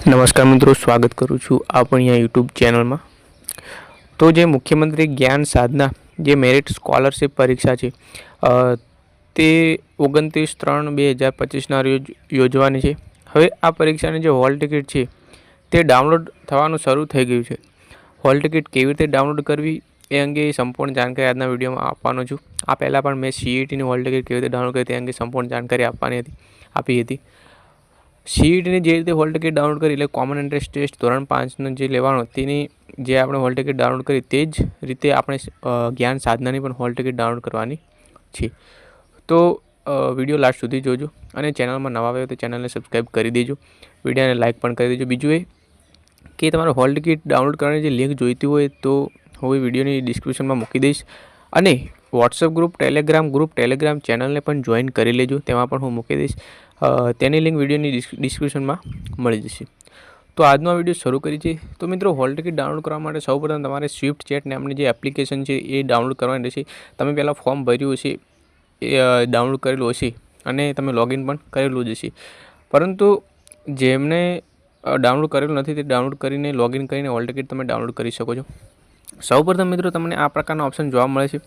નમસ્કાર મિત્રો, સ્વાગત કરું છું આપણી આ યુટ્યુબ ચેનલમાં. તો જે મુખ્યમંત્રી જ્ઞાન સાધના, જે મેરિટ સ્કોલરશિપ પરીક્ષા છે તે ઓગણત્રીસ ત્રણ બે હજાર પચીસના રોજ યોજવાની છે. હવે આ પરીક્ષાની જે હોલ ટિકિટ છે, તે ડાઉનલોડ થવાનું શરૂ થઈ ગયું છે. હોલ ટિકિટ કેવી રીતે ડાઉનલોડ કરવી, એ અંગે સંપૂર્ણ જાણકારી આજના વિડીયોમાં આપવાનો છું. આ પહેલાં પણ મેં સીઈટીની હોલ ટિકિટ કેવી રીતે ડાઉનલોડ કરી તે અંગે સંપૂર્ણ જાણકારી આપવાની હતી, આપી હતી. સીઈટીની જે રીતે હોલ ટિકિટ ડાઉનલોડ કરી, એટલે કોમન એન્ટ્રન્સ ટેસ્ટ ધોરણ પાંચનો જે લેવાનો, તેની જે આપણે હોલ ટિકિટ ડાઉનલોડ કરી, તે જ રીતે આપણે જ્ઞાન સાધનાની પણ હોલ ટિકિટ ડાઉનલોડ કરવાની છે. તો વીડિયો લાસ્ટ સુધી જોજો અને ચેનલમાં નવા આવ્યો તો ચેનલને સબસ્ક્રાઈબ કરી દેજો. વિડીયોને લાઇક પણ કરી દેજો. બીજું એ કે તમારે હોલ ટિકિટ ડાઉનલોડ કરવાની જે લિંક જોઈતી હોય તો હું એ વિડીયોની ડિસ્ક્રિપ્શનમાં મૂકી દઈશ. અને WhatsApp group Telegram group Telegram ચેનલને પણ જોઈન કરી લેજો. તેમાં પણ હું મૂકી દઈશ. તેની લિંક વિડીયોની ડિસ્ક- ડિસ્ક્રિપ્શનમાં મળી જશે. તો આજનો આ વીડિયો શરૂ કરી છે તો મિત્રો હોલ ટિકિટ ડાઉનલોડ કરવા માટે સૌપ્રથમ તમારે સ્વિફ્ટ ચેટ નામની જે એપ્લિકેશન છે, એ ડાઉનલોડ કરવાની રહેશે. તમે પહેલાં ફોર્મ ભર્યું હશે, એ ડાઉનલોડ કરેલું હશે અને તમે લોગિન પણ કરેલું જ હશે. પરંતુ જેમને ડાઉનલોડ કરેલું નથી, તે ડાઉનલોડ કરીને લોગિન કરીને હોલ ટિકિટ તમે ડાઉનલોડ કરી શકો છો. સૌપ્રથમ મિત્રો, તમને આ પ્રકારના ઓપ્શન જોવા મળે છે.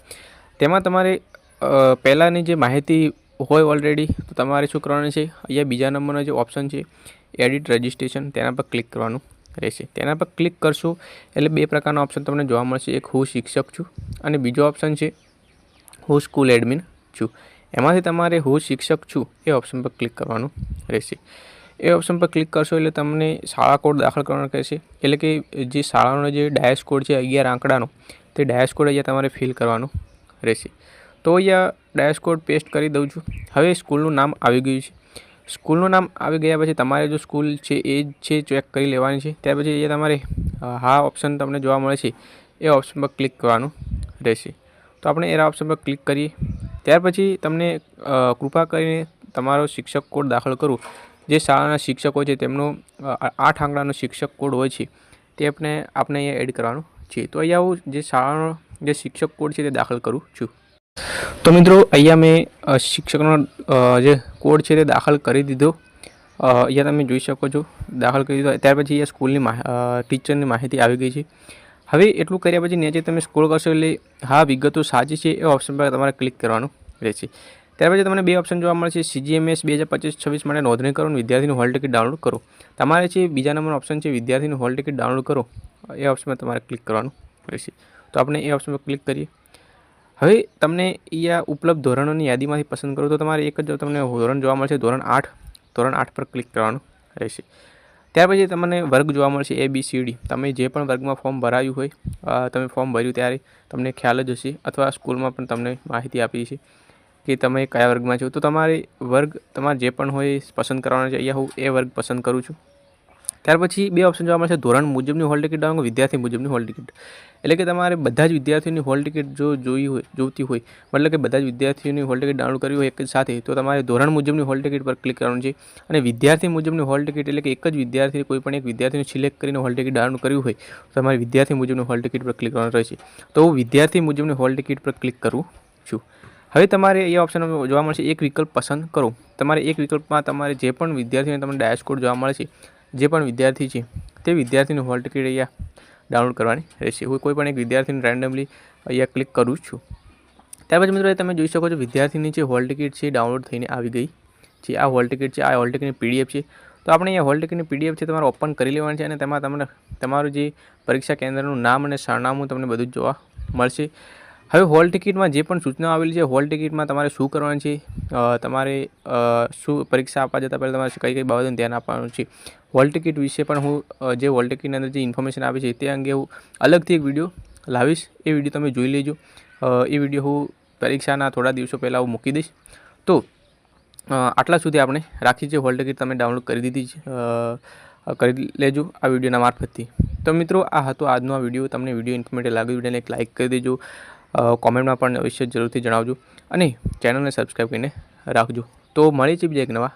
તેમાં તમારે પહેલાંની જે માહિતી હોય ઓલરેડી તો તમારે શું કરવાનું છે? અહીંયા બીજા નંબરનો જે ઓપ્શન છે એડિટ રજિસ્ટ્રેશન તેના પર ક્લિક કરવાનું રહેશે. તેના પર ક્લિક કરશો, એટલે બે પ્રકારના ઓપ્શન તમને જોવા મળશે. એક, હું શિક્ષક છું, અને બીજો ઓપ્શન છે, હું સ્કૂલ એડમિન છું. એમાંથી તમારે હું શિક્ષક છું, એ ઓપ્શન પર ક્લિક કરવાનું રહેશે. એ ઓપ્શન પર ક્લિક કરશો, એટલે તમને શાળા કોડ દાખલ કરવાનો કહેશે એટલે કે જે શાળાનો જે ડાયસ કોડ છે, અગિયાર આંકડાનો, તે ડાયસ કોડ અહીંયા તમારે ફિલ કરવાનો રહેશે. તો અહીંયા ડાયસ કોડ પેસ્ટ કરી દઉં છું. હવે સ્કૂલનું નામ આવી ગયું છે. સ્કૂલનું નામ આવી ગયા પછી તમારે જો સ્કૂલ છે એ જ છે ચેક કરી લેવાની છે. ત્યાર પછી અહીંયા તમારે હા ઓપ્શન તમને જોવા મળે છે. એ ઓપ્શન પર ક્લિક કરવાનું રહેશે. તો આપણે એના ઓપ્શન પર ક્લિક કરીએ. ત્યાર પછી તમને કૃપા કરીને તમારો શિક્ષક કોડ દાખલ કરો. જે શાળાના શિક્ષકો છે તેમનો આઠ આંકડાનો શિક્ષક કોડ હોય છે, તે આપણે આપણે અહીંયા એડ કરવાનું છે. તો અહીંયા હું જે શાળાનો જે શિક્ષક કોડ છે તે દાખલ કરું છું. તો મિત્રો, અહીંયા મેં શિક્ષકનો જે કોડ છે તે દાખલ કરી દીધો. અહીંયા તમે જોઈ શકો છો, દાખલ કરી દીધો. ત્યાર પછી અહીંયા સ્કૂલની ટીચરની માહિતી આવી ગઈ છે. હવે એટલું કર્યા પછી નીચે તમે સ્ક્રોલ કરશો એટલે હા, વિગતો સાચી છે એ ઓપ્શન પર તમારે ક્લિક કરવાનું રહેશે. ત્યાર પછી તમને બે ઓપ્શન જોવા મળશે. સીજીએમએસ બે હજાર પચીસ છવ્વીસ માટે નોંધણી કરો અને વિદ્યાર્થીનું હોલ ટિકિટ ડાઉનલોડ કરો. તમારે છે બીજા નંબરનો ઓપ્શન છે વિદ્યાર્થીનું હોલ ટિકિટ ડાઉનલોડ કરો, એ ઓપ્શન પર તમારે ક્લિક કરવાનું રહેશે. તો આપણે એ ઓપ્શન પર ક્લિક કરીએ. હવે તમને અહીંયા ઉપલબ્ધ ધોરણોની યાદીમાંથી પસંદ કરો તો તમારે એક જ તમને ધોરણ જોવા મળશે, ધોરણ આઠ. ધોરણ આઠ પર ક્લિક કરવાનું રહેશે. ત્યાર પછી તમને વર્ગ જોવા મળશે એ બી સી ડી તમે જે પણ વર્ગમાં ફોર્મ ભરાયું હોય તમે ફોર્મ ભર્યું ત્યારે તમને ખ્યાલ જ હશે અથવા સ્કૂલમાં પણ તમને માહિતી આપી છે કે તમે કયા વર્ગમાં છો. તો તમારે વર્ગ, તમારે જે પણ હોય એ પસંદ કરવાનો છે, અહીંયા હું એ વર્ગ પસંદ કરું છું. ત્યાર પછી બે ઓપ્શન જોવા મળશે ધોરણ મુજબની હોલ ટિકિટ ડાઉનલોડ વિદ્યાર્થી મુજબની હોલ ટિકિટ એટલે કે તમારે બધા જ વિદ્યાર્થીઓની હોલ ટિકિટ જો જોઈ હોય, જોતી હોય, મતલબ કે બધા જ વિદ્યાર્થીઓની હોલ ટિકિટ ડાઉનલોડ કરવી હોય એક જ સાથે, તો તમારે ધોરણ મુજબની હોલ ટિકિટ પર ક્લિક કરવાનું છે. અને વિદ્યાર્થી મુજબની હોલ ટિકિટ એટલે કે એક જ વિદ્યાર્થી, કોઈ પણ એક વિદ્યાર્થીને સિલેક્ટ કરીને હોલ ટિકિટ ડાઉનલોડ કરવી હોય, તો તમારે વિદ્યાર્થી મુજબની હોલ ટિકિટ પર ક્લિક કરવાનું રહેશે. તો હું વિદ્યાર્થી મુજબની હોલ ટિકિટ પર ક્લિક કરું છું. હવે તમારે એ ઓપ્શન જોવા મળશે, એક વિકલ્પ પસંદ કરો. તમારે એક વિકલ્પમાં તમારે જે પણ વિદ્યાર્થીઓને તમને ડેશકોડ જોવા મળે છે જે પણ વિદ્યાર્થી છે, તે વિદ્યાર્થીની હોલ ટિકિટ અહીંયા ડાઉનલોડ કરવાની રહેશે. હું કોઈ પણ એક વિદ્યાર્થીને રેન્ડમલી અહીંયા ક્લિક કરું છું. ત્યાર પછી મિત્રો તમે જોઈ શકો છો, વિદ્યાર્થીની જે હોલ ટિકિટ છે ડાઉનલોડ થઈને આવી ગઈ જે આ હોલ ટિકિટ છે, આ હોલ ટિકિટની પીડીએફ છે. તો આપણે અહીંયા હોલ ટિકિટની પીડીએફ છે તમારે ઓપન કરી લેવાની છે અને તેમાં તમને તમારું જે પરીક્ષા કેન્દ્રનું નામ અને સરનામું તમને બધું જોવા મળશે. હવે હોલ ટિકિટમાં જે પણ સૂચનાઓ આવેલી છે, હોલ ટિકિટમાં તમારે શું કરવાનું છે? તમારે શું પરીક્ષા આપવા જતાં પહેલાં તમારે કઈ કઈ બાબતનું ધ્યાન આપવાનું છે? હોલ ટિકિટ વિશે પણ હું જે હોલ ટિકિટની અંદર જે ઇન્ફોર્મેશન આપે છે તે અંગે હું અલગથી એક વીડિયો લાવીશ. એ વીડિયો તમે જોઈ લેજો. એ વીડિયો હું પરીક્ષાના થોડા દિવસો પહેલાં હું મૂકી દઈશ. તો આટલા સુધી આપણે રાખી છે હોલ ટિકિટ તમે ડાઉનલોડ કરી દીધી કરી લેજો આ વિડીયોના મારફતથી. તો મિત્રો, આ હતો આજનો આ વીડિયો. તમને વીડિયો ઇન્ફોર્મેટિવ લાગ્યો વિડીયોને એક લાઇક કરી દેજો. કોમેન્ટમાં પણ અવશ્ય જરૂરથી જણાવજો અને ચેનલને સબસ્ક્રાઈબ કરીને રાખજો. તો મળી છે બીજા એક નવા